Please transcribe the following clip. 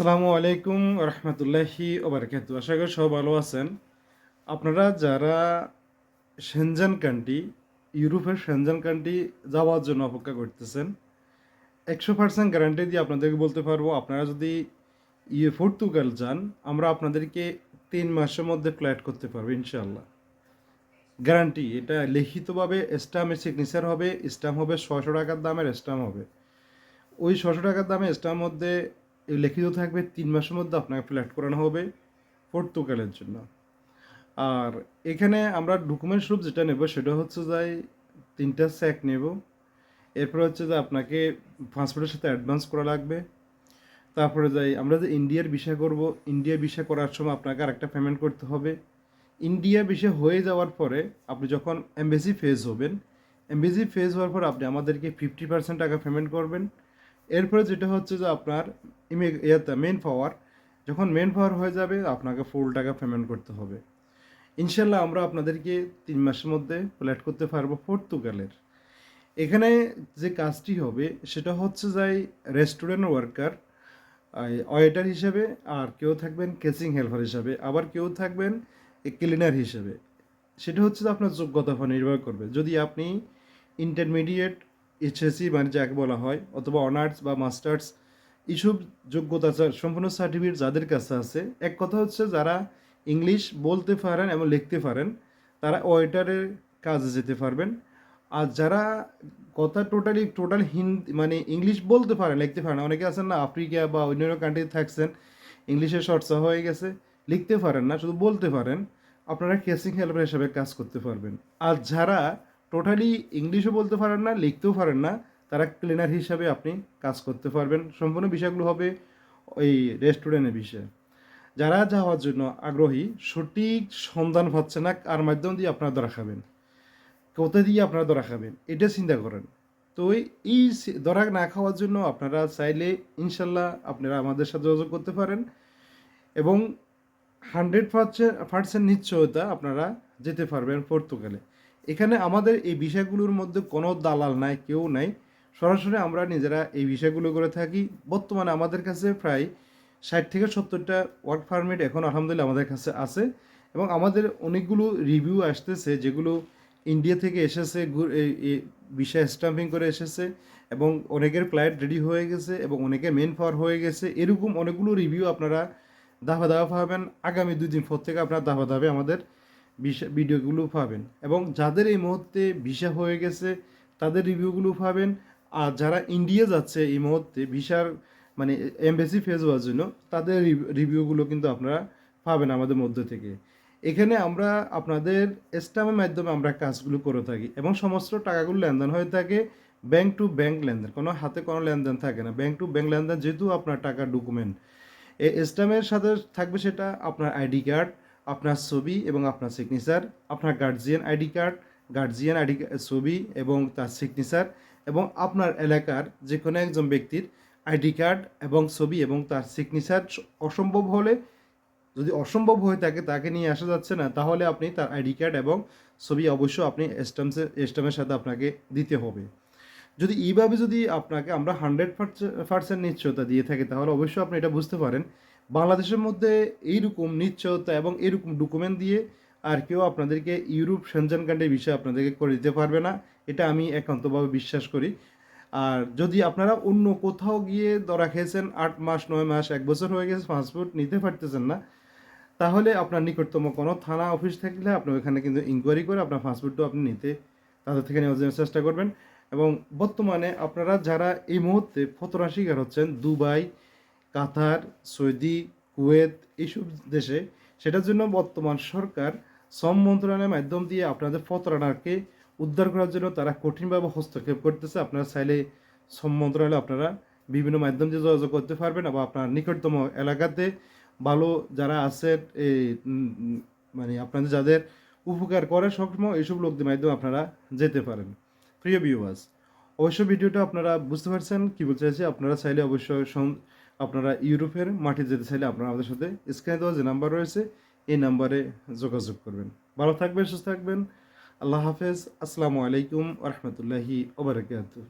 আসসালামু আলাইকুম রহমতুল্লাহি ওবরকাতু আশা করি সব ভালো আছেন। আপনারা যারা সেনজান কান্ট্রি, ইউরোপের সেনজান কান্ট্রি যাওয়ার জন্য অপেক্ষা করতেছেন, একশো পার্সেন্ট গ্যারান্টি দিয়ে আপনাদেরকে বলতে পারব, আপনারা যদি ইয়ে পর্তুগাল যান, আমরা আপনাদেরকে তিন মাসের মধ্যে ফ্ল্যাট করতে পারব ইনশাল্লাহ গ্যারান্টি এটা লিখিতভাবে স্টাম্পের সিগনেচার হবে স্টাম্প হবে ছশো টাকার দামের স্টাম্প হবে। ওই ছশো টাকার দামে স্টাম্পের মধ্যে লিখিত থাকবে তিন মাসের মধ্যে আপনাকে ফ্ল্যাট করানো হবে পর্তুগালের জন্য। আর এখানে আমরা ডকুমেন্টস রূপ যেটা নেব সেটা হচ্ছে যাই তিনটা স্যাক নেব। এরপর হচ্ছে যে আপনাকে পাসপোর্টের সাথে অ্যাডভান্স করা লাগবে। তারপরে যাই আমরা যে ইন্ডিয়ার বিষয় করব ইন্ডিয়া বিষয় করার সময় আপনাকে আরেকটা পেমেন্ট করতে হবে। ইন্ডিয়া বিষয় হয়ে যাওয়ার পরে আপনি যখন এমবেসি ফেজ হবেন এমবেসি ফেজ হওয়ার পর আপনি আমাদেরকে ফিফটি পার্সেন্ট টাকা পেমেন্ট করবেন। এরপরে যেটা হচ্ছে যে আপনার ইমে ইয়াতে মেন পাওয়ার যখন মেন পাওয়ার হয়ে যাবে, আপনাকে ফুল টাকা পেমেন্ট করতে হবে। ইনশাল্লাহ আমরা আপনাদেরকে তিন মাসের মধ্যে ফ্ল্যাট করতে পারব পর্তুগালের এখানে যে কাজটি হবে, সেটা হচ্ছে যাই রেস্টুরেন্ট ওয়ার্কার ওয়েটার হিসেবে, আর কেউ থাকবেন কেচিং হেল্পার হিসাবে, আবার কেউ থাকবেন ক্লিনার হিসেবে। সেটা হচ্ছে আপনার যোগ্যতা নির্ভর করবে। যদি আপনি ইন্টারমিডিয়েট এইচএসসি মানে যাকে বলা হয়, অথবা অনার্স বা মাস্টার্স, এইসব যোগ্যতা সম্পূর্ণ সার্টিফিকেট যাদের কাছে আছে। এক কথা হচ্ছে যারা ইংলিশ বলতে পারেন এবং লিখতে পারেন, তারা ওয়েটারের কাজে যেতে পারবেন। আর যারা কথা টোটালি টোটাল হিন্দি মানে ইংলিশ বলতে পারেন, লিখতে পারেন, অনেকে আছেন না, আফ্রিকা বা অন্যান্য কান্ট্রিতে থাকছেন, ইংলিশে চর্চা হয়ে গেছে, লিখতে পারেন না, শুধু বলতে পারেন, আপনারা কেসিং হেল্পার হিসাবে কাজ করতে পারবেন। আর যারা টোটালি ইংলিশও বলতে পারেন না, লিখতেও পারেন না, তারা ক্লিনার হিসাবে আপনি কাজ করতে পারবেন। সম্পূর্ণ বিষয়গুলো হবে ওই রেস্টুরেন্টের বিষয়ে। যারা যাওয়ার জন্য আগ্রহী, সঠিক সন্ধান পাচ্ছে না আর মাধ্যম দিয়ে আপনারা ধরা খাবেন? কোথা দিয়ে আপনারা ধরা খাবেন? এটা চিন্তা করেন। তো এই ধরা না খাওয়ার জন্য আপনারা চাইলে ইনশাল্লাহ আপনারা আমাদের সাথে যোগাযোগ করতে পারেন এবং হান্ড্রেড পার্সেন্ট পার্সেন্ট নিশ্চয়তা আপনারা যেতে পারবেন পর্তুগালে। এখানে আমাদের এই বিষয়গুলোর মধ্যে কোনো দালাল নাই, কেউ নাই। সরাসরি আমরা নিজেরা এই বিষয়গুলো করে থাকি। বর্তমানে আমাদের কাছে প্রায় ষাট থেকে সত্তরটা ওয়ার্ক পারমিট এখন আলহামদুলিল্লাহ আমাদের কাছে আছে এবং আমাদের অনেকগুলো রিভিউ আসতেছে যেগুলো ইন্ডিয়া থেকে এসেছে বিষয় স্টাম্পিং করে এসেছে এবং অনেকের ফ্লাইট রেডি হয়ে গেছে এবং অনেকের মেন পাওয়ার হয়ে গেছে। এরকম অনেকগুলো রিভিউ আপনারা দাফা দাফা পাবেন। আগামী দুই দিন পর থেকে আপনারা দাফা দাফে আমাদের ভিডিওগুলো পাবেন। এবং যাদের এই মুহূর্তে ভিসা হয়ে গেছে, তাদের রিভিউগুলো পাবেন। আর যারা ইন্ডিয়া যাচ্ছে এই মুহূর্তে ভিসার মানে এমবেসি ফেজ হওয়ার জন্য, তাদের রিভিউগুলো কিন্তু আপনারা পাবেন আমাদের মধ্যে থেকে। এখানে আমরা আপনাদের স্টামের মাধ্যমে আমরা কাজগুলো করে থাকি এবং সমস্ত টাকাগুলো লেনদেন হয়ে থাকে ব্যাংক টু ব্যাংক লেনদেন। কোনো হাতে কোনো লেনদেন থাকে না। ব্যাংক টু ব্যাংক লেনদেন যেহেতু আপনার টাকার ডকুমেন্ট। এই স্টামের সাথে থাকবে সেটা আপনার আইডি কার্ড আপনার ছবি এবং আপনার সিগনেচার আপনার guardian ID card guardian ID ছবি এবং তার সিগনেচার এবং আপনার এলাকার যে কোনো একজন ব্যক্তির আইডি কার্ড এবং ছবি এবং তার সিগনেচার অসম্ভব হলে, যদি অসম্ভব হয়ে থাকে, তাকে নিয়ে আসা যাচ্ছে না, তাহলে আপনি তার আইডি কার্ড এবং ছবি অবশ্যই আপনি স্টাম্পসে স্টাম্পের সাথে আপনাকে দিতে হবে। যদি এইভাবে যদি আপনাকে আমরা হান্ড্রেড পার্সেন্ট নিশ্চয়তা দিয়ে থাকি, তাহলে অবশ্যই আপনি এটা বুঝতে পারেন বাংলাদেশের মধ্যে এইরকম নিশ্চয়তা এবং এরকম ডকুমেন্ট দিয়ে আর কেউ আপনাদেরকে ইউরোপ সেনজেন কান্ট্রির বিষয়ে আপনাদেরকে করে দিতে পারবে না। এটা আমি একান্তভাবে বিশ্বাস করি। আর যদি আপনারা অন্য কোথাও গিয়ে ধরা খেয়েছেন, আট মাস, নয় মাস, এক বছর হয়ে গেছে পাসপোর্ট নিতে পারতেছেন না, তাহলে আপনার নিকটতম কোনো থানা অফিস থাকলে আপনি ওইখানে কিন্তু ইনকোয়ারি করে আপনার পাসপোর্টও আপনি নিতে তাদের থেকে নেওয়ার জন্য চেষ্টা করবেন। এবং বর্তমানে আপনারা যারা এই মুহূর্তে ফতরা শিকার হচ্ছেন, দুবাই কাতার, সৌদি, কুয়েত এইসব দেশে সেটার জন্য বর্তমান সরকার শ্রম মন্ত্রণালয়ের মাধ্যম দিয়ে আপনাদের ফতরানাকে উদ্ধার করার জন্য তারা কঠিনভাবে হস্তক্ষেপ করতেছে। আপনারা চাইলে শ্রম মন্ত্রণালয়ে আপনারা বিভিন্ন মাধ্যম দিয়ে যোগাযোগ করতে পারবেন বা আপনার নিকটতম এলাকাতে ভালো যারা আছে এই মানে আপনাদের যাদের উপকার করে সবসময় এইসব লোকদের মাধ্যমে আপনারা যেতে পারেন। প্রিয় ভিউয়ার্স অবশ্য ভিডিওটা আপনারা বুঝতে পারছেন কি বলতে চাইছি। আপনারা চাইলে অবশ্যই আপনারা ইউরোপের মাটি যেতে চাইলে আপনারা আমাদের সাথে স্ক্রিনে দেওয়া যে নাম্বার রয়েছে, এই নাম্বারে যোগাযোগ করবেন। ভালো থাকবেন, সুস্থ থাকবেন। আল্লাহ হাফেজ। আসসালামু আলাইকুম রহমতুল্লাহি ওবরাকাতুহ